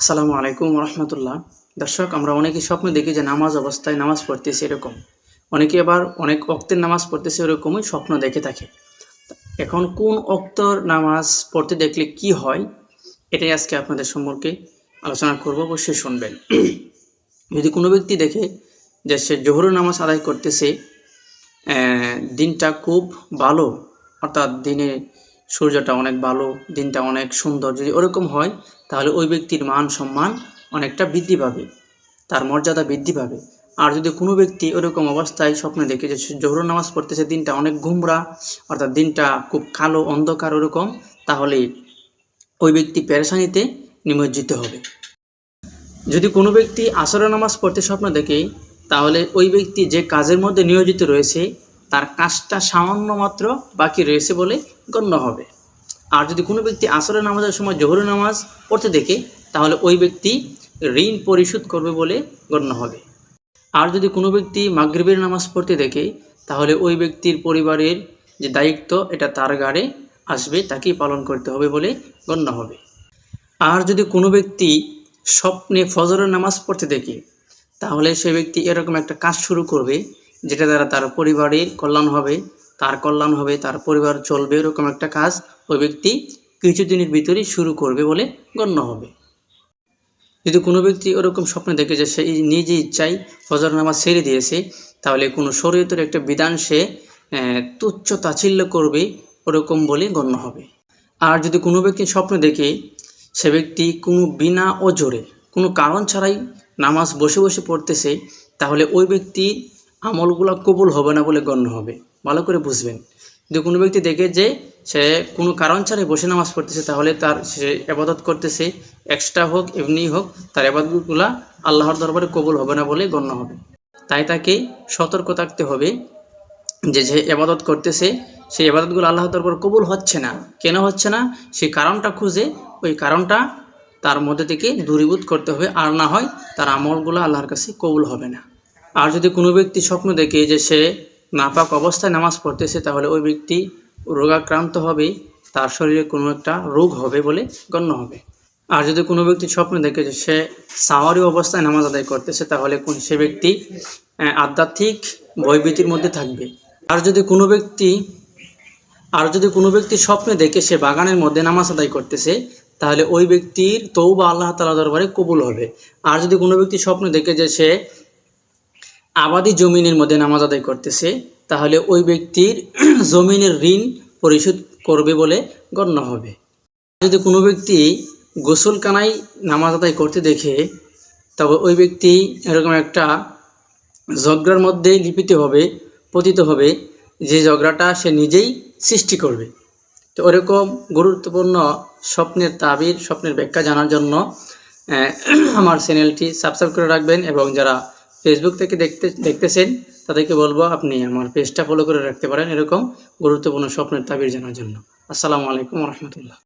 আসসালামু আলাইকুম রহমতুল্লাহ দর্শক, আমরা অনেকেই স্বপ্ন দেখি যে নামাজ অবস্থায় নামাজ পড়তেছে এরকম। অনেকে আবার অনেক অক্তের নামাজ পড়তেছে এরকমই স্বপ্ন দেখে থাকে। এখন কোন অক্তর নামাজ পড়তে দেখলে কি হয়, এটাই আজকে আপনাদের সম্পর্কে আলোচনা করব, অবশ্যই শুনবেন। যদি কোনো ব্যক্তি দেখে যে সে জোহর নামাজ আদায় করতেছে দিনটা খুব ভালো, অর্থাৎ দিনে সূর্যটা অনেক ভালো, দিনটা অনেক সুন্দর। যদি ওরকম হয়, তাহলে ওই ব্যক্তির মান সম্মান অনেকটা বৃদ্ধি পাবে, তার মর্যাদা বৃদ্ধি পাবে। আর যদি কোনো ব্যক্তি ওরকম অবস্থায় স্বপ্নে দেখে যে জোহর নামাজ পড়তেছে, দিনটা অনেক ঘুমরা, অর্থাৎ দিনটা খুব কালো, অন্ধকার ওরকম, তাহলে ওই ব্যক্তি পেরেশানিতে নিমজ্জিত হবে। যদি কোনো ব্যক্তি আসর নামাজ পড়তে স্বপ্ন দেখে, তাহলে ওই ব্যক্তি যে কাজের মধ্যে নিয়োজিত রয়েছে, তার কাজটা সামান্য মাত্র বাকি রয়েছে বলে গণ্য হবে। আর যদি কোনো ব্যক্তি আসরের নামাজের সময় জোহরের নামাজ পড়তে দেখে, তাহলে ওই ব্যক্তি ঋণ পরিশোধ করবে বলে গণ্য হবে। আর যদি কোনো ব্যক্তি মাগরিবের নামাজ পড়তে দেখে, তাহলে ওই ব্যক্তির পরিবারের যে দায়িত্ব, এটা তার গাড়ে আসবে, তাকেই পালন করতে হবে বলে গণ্য হবে। আর যদি কোনো ব্যক্তি স্বপ্নে ফজরের নামাজ পড়তে দেখে, তাহলে সে ব্যক্তি এরকম একটা কাজ শুরু করবে, যেটা দ্বারা তার পরিবারের কল্যাণ হবে তার কল্যাণ হবে, তার পরিবার চলবে, এরকম একটা কাজ ওই ব্যক্তি কিছুদিনের ভিতরেই শুরু করবে বলে গণ্য হবে। যদি কোনো ব্যক্তি ওরকম স্বপ্ন দেখে যে সে নিজে ইচ্ছাই ফজর নামাজ ছেড়ে দিয়েছে, তাহলে কোনো শরীয়তের একটা বিধান সে তুচ্ছ তাচ্ছিল্য করবে ওরকম বলে গণ্য হবে। আর যদি কোনো ব্যক্তি স্বপ্ন দেখে সে ব্যক্তি কোনো বিনা ওজোরে কোনো কারণ ছাড়াই নামাজ বসে বসে পড়তেছে, তাহলে ওই ব্যক্তির আমলগুলো কবুল হবে না বলে গণ্য হবে। ভালো করে বুঝবেন। যদি কোনো ব্যক্তি দেখে যে সে কোনো কারণ ছাড়াই বসে নামাজ পড়তেছে, তাহলে তার সে আবাদত করতেছে এক্সট্রা হোক, এমনি হোক, তার আবাদতগুলা আল্লাহর দরবারে কবুল হবে না বলে গণ্য হবে। তাই তাকে সতর্ক থাকতে হবে যে যে এবাদত করতেছে, সেই এবাদতগুলো আল্লাহ দরবার কবুল হচ্ছে না। কেন হচ্ছে না? সেই কারণটা খুঁজে, ওই কারণটা তার মধ্যে থেকে দূরীভূত করতে হবে। আর না হয় তার আমলগুলো আল্লাহর কাছে কবুল হবে না। আর যদি কোনো ব্যক্তি স্বপ্ন দেখে যে সে নাপাক অবস্থায় নামাজ পড়তেছে, তাহলে ওই ব্যক্তি রোগাক্রান্ত হবে, তার শরীরে কোনো একটা রোগ হবে বলে গণ্য হবে। আর যদি কোনো ব্যক্তি স্বপ্ন দেখে যে সে সাওয়ারি অবস্থায় নামাজ আদায় করতেছে, তাহলে কোন সে ব্যক্তি আধ্যাত্মিক ভয়ভীতির মধ্যে থাকবে। আর যদি কোনো ব্যক্তি, আর যদি কোনো ব্যক্তি স্বপ্নে দেখে সে বাগানের মধ্যে নামাজ আদায় করতেছে, তাহলে ওই ব্যক্তির তৌবা আল্লাহ তালা দরবারে কবুল হবে। আর যদি কোনো ব্যক্তি স্বপ্ন দেখে যে সে আবাদি জমিনের মধ্যে নামাজ আদায় করতেছে, তাহলে ওই ব্যক্তির জমিনের ঋণ পরিশোধ করবে বলে গণ্য হবে। যদি কোনো ব্যক্তি গোসলখানায় নামাজ আদায় করতে দেখে, তবে ওই ব্যক্তি এরকম একটা ঝগড়ার মধ্যে লিপিত হবে, পতিত হবে, যে ঝগড়াটা সে নিজেই সৃষ্টি করবে। তো ওরকম গুরুত্বপূর্ণ স্বপ্নের তাবির, স্বপ্নের ব্যাখ্যা জানার জন্য আমার চ্যানেলটি সাবস্ক্রাইব করে রাখবেন এবং যারা ফেসবুক থেকে দেখতে, দেখতেছেন, তাদেরকে বলব আপনি আমার পেজটা ফলো করে রাখতে পারেন এরকম গুরুত্বপূর্ণ স্বপ্নের তাবির জানার জন্য। আসসালামু আলাইকুম রহমতুল্লাহ।